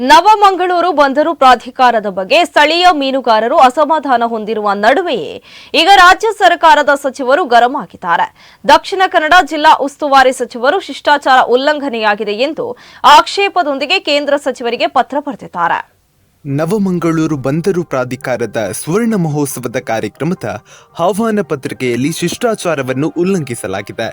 ನವಮಂಗಳೂರು ಬಂದರು ಪ್ರಾಧಿಕಾರದ ಬಗ್ಗೆ ಸ್ಥಳೀಯ ಮೀನುಗಾರರು ಅಸಮಾಧಾನ ಹೊಂದಿರುವ ನಡುವೆಯೇ ಈಗ ರಾಜ್ಯ ಸರ್ಕಾರದ ಸಚಿವರು ಗರಂ ಆಗಿದ್ದಾರೆ. ದಕ್ಷಿಣ ಕನ್ನಡ ಜಿಲ್ಲಾ ಉಸ್ತುವಾರಿ ಸಚಿವರು ಶಿಷ್ಟಾಚಾರ ಉಲ್ಲಂಘನೆಯಾಗಿದೆ ಎಂದು ಆಕ್ಷೇಪದೊಂದಿಗೆ ಕೇಂದ್ರ ಸಚಿವರಿಗೆ ಪತ್ರ ಬರೆದಿದ್ದಾರೆ. ನವಮಂಗಳೂರು ಬಂದರು ಪ್ರಾಧಿಕಾರದ ಸುವರ್ಣ ಮಹೋತ್ಸವದ ಕಾರ್ಯಕ್ರಮದ ಆಹ್ವಾನ ಪತ್ರಿಕೆಯಲ್ಲಿ ಶಿಷ್ಟಾಚಾರವನ್ನು ಉಲ್ಲಂಘಿಸಲಾಗಿದೆ.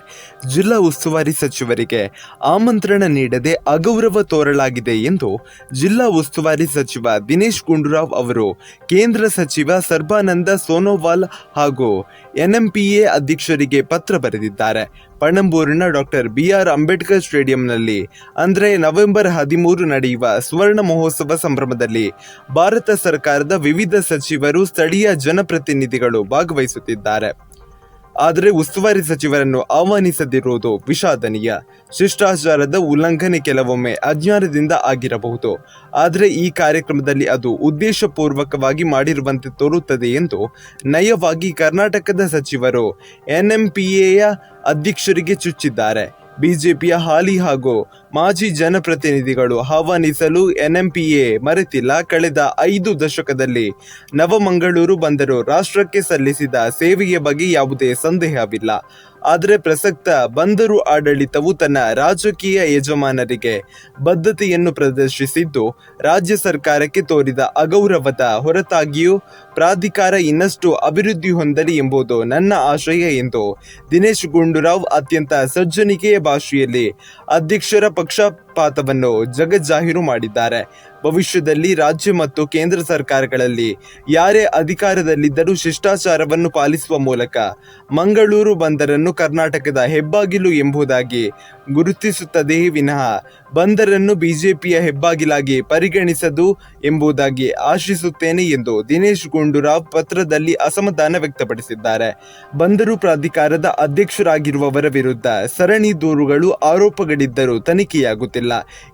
ಜಿಲ್ಲಾ ಉಸ್ತುವಾರಿ ಸಚಿವರಿಗೆ ಆಮಂತ್ರಣ ನೀಡದೆ ಅಗೌರವ ತೋರಲಾಗಿದೆ ಎಂದು ಜಿಲ್ಲಾ ಉಸ್ತುವಾರಿ ಸಚಿವ ದಿನೇಶ್ ಗುಂಡೂರಾವ್ ಅವರು, ಕೇಂದ್ರ ಸಚಿವ ಸರ್ಬಾನಂದ ಸೋನೋವಾಲ್ ಹಾಗೂ ಎನ್ಎಂಪಿಎ ಅಧ್ಯಕ್ಷರಿಗೆ ಪತ್ರ ಬರೆದಿದ್ದಾರೆ. ಪಣಂಬೂರಿನ ಡಾಕ್ಟರ್ ಬಿಆರ್ ಅಂಬೇಡ್ಕರ್ ಸ್ಟೇಡಿಯಂನಲ್ಲಿ ಅಂದರೆ ನವೆಂಬರ್ ಹದಿಮೂರು ನಡೆಯುವ ಸುವರ್ಣ ಮಹೋತ್ಸವ ಸಂಭ್ರಮದಲ್ಲಿ ಭಾರತ ಸರ್ಕಾರದ ವಿವಿಧ ಸಚಿವರು ಸ್ಥಳೀಯ ಜನಪ್ರತಿನಿಧಿಗಳು ಭಾಗವಹಿಸುತ್ತಿದ್ದಾರೆ. ಆದರೆ ಉಸ್ತುವಾರಿ ಸಚಿವರನ್ನು ಆಹ್ವಾನಿಸದಿರುವುದು ವಿಷಾದನೀಯ. ಶಿಷ್ಟಾಚಾರದ ಉಲ್ಲಂಘನೆ ಕೆಲವೊಮ್ಮೆ ಅಜ್ಞಾನದಿಂದ ಆಗಿರಬಹುದು. ಆದರೆ ಈ ಕಾರ್ಯಕ್ರಮದಲ್ಲಿ ಅದು ಉದ್ದೇಶಪೂರ್ವಕವಾಗಿ ಮಾಡಿರುವಂತೆ ತೋರುತ್ತದೆ ಎಂದು ನಯವಾಗಿ ಕರ್ನಾಟಕದ ಸಚಿವರು ಎನ್ಎಂಪಿಎಯ ಅಧ್ಯಕ್ಷರಿಗೆ ಚುಚ್ಚಿದ್ದಾರೆ. ಬಿಜೆಪಿಯ ಹಾಲಿ ಹಾಗೂ ಮಾಜಿ ಜನಪ್ರತಿನಿಧಿಗಳು ಆಹ್ವಾನಿಸಲು ಎನ್ಎಂಪಿಎ ಮರೆತಿಲ್ಲ. ಕಳೆದ ಐದು ದಶಕದಲ್ಲಿ ನವಮಂಗಳೂರು ಬಂದರು. ರಾಷ್ಟ್ರಕ್ಕೆ ಸಲ್ಲಿಸಿದ ಸೇವೆಯ ಬಗ್ಗೆ ಯಾವುದೇ ಸಂದೇಹವಿಲ್ಲ. ಆದರೆ ಪ್ರಸಕ್ತ ಬಂದರು ಆಡಳಿತವು ತನ್ನ ರಾಜಕೀಯ ಯಜಮಾನರಿಗೆ ಬದ್ಧತೆಯನ್ನು ಪ್ರದರ್ಶಿಸಿದ್ದು, ರಾಜ್ಯ ಸರ್ಕಾರಕ್ಕೆ ತೋರಿದ ಅಗೌರವದ ಹೊರತಾಗಿಯೂ ಪ್ರಾಧಿಕಾರ ಇನ್ನಷ್ಟು ಅಭಿವೃದ್ಧಿ ಹೊಂದಲಿ ಎಂಬುದು ನನ್ನ ಆಶಯ ಎಂದು ದಿನೇಶ್ ಗುಂಡೂರಾವ್ ಅತ್ಯಂತ ಸಜ್ಜನಿಕೆಯ ಭಾಷೆಯಲ್ಲಿ ಅಧ್ಯಕ್ಷರ ಪಕ್ಷ ಪಕ್ಷಪಾತವನ್ನು ಜಗಜ್ಜಾಹೀರು ಮಾಡಿದ್ದಾರೆ. ಭವಿಷ್ಯದಲ್ಲಿ ರಾಜ್ಯ ಮತ್ತು ಕೇಂದ್ರ ಸರ್ಕಾರಗಳಲ್ಲಿ ಯಾರೇ ಅಧಿಕಾರದಲ್ಲಿದ್ದರೂ ಶಿಷ್ಟಾಚಾರವನ್ನು ಪಾಲಿಸುವ ಮೂಲಕ ಮಂಗಳೂರು ಬಂದರನ್ನು ಕರ್ನಾಟಕದ ಹೆಬ್ಬಾಗಿಲು ಎಂಬುದಾಗಿ ಗುರುತಿಸುತ್ತದೆಯೇ ವಿನಃ ಬಂದರನ್ನು ಬಿಜೆಪಿಯ ಹೆಬ್ಬಾಗಿಲಾಗಿ ಪರಿಗಣಿಸದು ಎಂಬುದಾಗಿ ಆಶಿಸುತ್ತೇನೆ ಎಂದು ದಿನೇಶ್ ಗುಂಡೂರಾವ್ ಪತ್ರದಲ್ಲಿ ಅಸಮಾಧಾನ ವ್ಯಕ್ತಪಡಿಸಿದ್ದಾರೆ. ಬಂದರು ಪ್ರಾಧಿಕಾರದ ಅಧ್ಯಕ್ಷರಾಗಿರುವವರ ವಿರುದ್ಧ ಸರಣಿ ದೂರುಗಳು ಆರೋಪಗಳಿದ್ದರೂ ತನಿಖೆಯಾಗುತ್ತಿಲ್ಲ.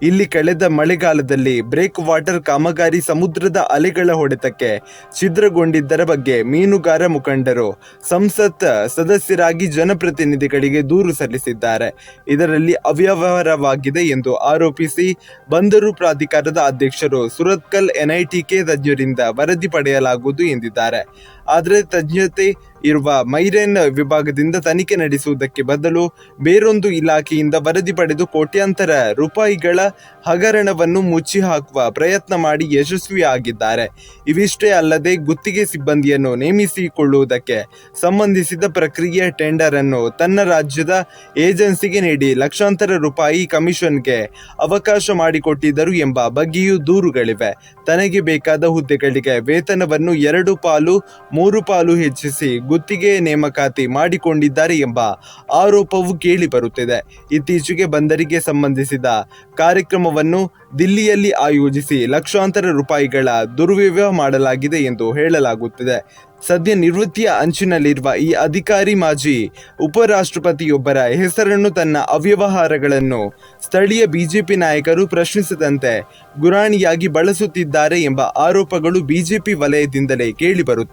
ಇಲ್ಲಿ ಕಳೆದ ಮಳೆಗಾಲದಲ್ಲಿ ಬ್ರೇಕ್ ವಾಟರ್ ಕಾಮಗಾರಿ ಸಮುದ್ರದ ಅಲೆಗಳ ಹೊಡೆತಕ್ಕೆ ಛಿದ್ರಗೊಂಡಿದ್ದರ ಬಗ್ಗೆ ಮೀನುಗಾರ ಮುಖಂಡರು, ಸಂಸತ್ ಸದಸ್ಯರಾಗಿ ಜನಪ್ರತಿನಿಧಿಗಳಿಗೆ ದೂರು ಸಲ್ಲಿಸಿದ್ದಾರೆ. ಇದರಲ್ಲಿ ಅವ್ಯವಹಾರವಾಗಿದೆ ಎಂದು ಆರೋಪಿಸಿ ಬಂದರು ಪ್ರಾಧಿಕಾರದ ಅಧ್ಯಕ್ಷರು ಸುರತ್ಕಲ್ ಎನ್ಐಟಿಕೆ ತಜ್ಞರಿಂದ ವರದಿ ಪಡೆಯಲಾಗುವುದು ಎಂದಿದ್ದಾರೆ. ಆದರೆ ತಜ್ಞತೆ ಇರುವ ಮೈರೇನ್ ವಿಭಾಗದಿಂದ ತನಿಖೆ ನಡೆಸುವುದಕ್ಕೆ ಬದಲು ಬೇರೊಂದು ಇಲಾಖೆಯಿಂದ ವರದಿ ಪಡೆದು ಕೋಟ್ಯಾಂತರ ರೂಪಾಯಿಗಳ ಹಗರಣವನ್ನು ಮುಚ್ಚಿ ಹಾಕುವ ಪ್ರಯತ್ನ ಮಾಡಿ ಯಶಸ್ವಿಯಾಗಿದ್ದಾರೆ. ಇವಿಷ್ಟೇ ಅಲ್ಲದೆ ಗುತ್ತಿಗೆ ಸಿಬ್ಬಂದಿಯನ್ನು ನೇಮಿಸಿಕೊಳ್ಳುವುದಕ್ಕೆ ಸಂಬಂಧಿಸಿದ ಪ್ರಕ್ರಿಯೆ ಟೆಂಡರ್ ಅನ್ನು ತನ್ನ ರಾಜ್ಯದ ಏಜೆನ್ಸಿಗೆ ನೀಡಿ ಲಕ್ಷಾಂತರ ರೂಪಾಯಿ ಕಮಿಷನ್ಗೆ ಅವಕಾಶ ಮಾಡಿಕೊಟ್ಟಿದ್ದರು ಎಂಬ ಬಗ್ಗೆಯೂ ದೂರುಗಳಿವೆ. ತನಗೆ ಬೇಕಾದ ಹುದ್ದೆಗಳಿಗೆ ವೇತನವನ್ನು ಎರಡು ಪಾಲು, ಮೂರು ಪಾಲು ಹೆಚ್ಚಿಸಿ ಗುತ್ತಿಗೆ ನೇಮಕಾತಿ ಮಾಡಿಕೊಂಡಿದ್ದಾರೆ ಎಂಬ ಆರೋಪವು ಕೇಳಿ ಬರುತ್ತಿದೆ. ಇತ್ತೀಚೆಗೆ ಬಂದರಿಗೆ ಸಂಬಂಧಿಸಿದ ಕಾರ್ಯಕ್ರಮವನ್ನು ದಿಲ್ಲಿಯಲ್ಲಿ ಆಯೋಜಿಸಿ ಲಕ್ಷಾಂತರ ರೂಪಾಯಿಗಳ ದುರ್ವ್ಯಯ ಮಾಡಲಾಗಿದೆ ಎಂದು ಹೇಳಲಾಗುತ್ತಿದೆ. ಸದ್ಯ ನಿವೃತ್ತಿಯ ಅಂಚಿನಲ್ಲಿರುವ ಈ ಅಧಿಕಾರಿ ಮಾಜಿ ಉಪರಾಷ್ಟ್ರಪತಿಯೊಬ್ಬರ ಹೆಸರನ್ನು ತನ್ನ ಅವ್ಯವಹಾರಗಳನ್ನು ಸ್ಥಳೀಯ ಬಿಜೆಪಿ ನಾಯಕರು ಪ್ರಶ್ನಿಸದಂತೆ ಗುರಾಣಿಯಾಗಿ ಬಳಸುತ್ತಿದ್ದಾರೆ ಎಂಬ ಆರೋಪಗಳು ಬಿಜೆಪಿ ವಲಯದಿಂದಲೇ ಕೇಳಿಬರುತ್ತಿವೆ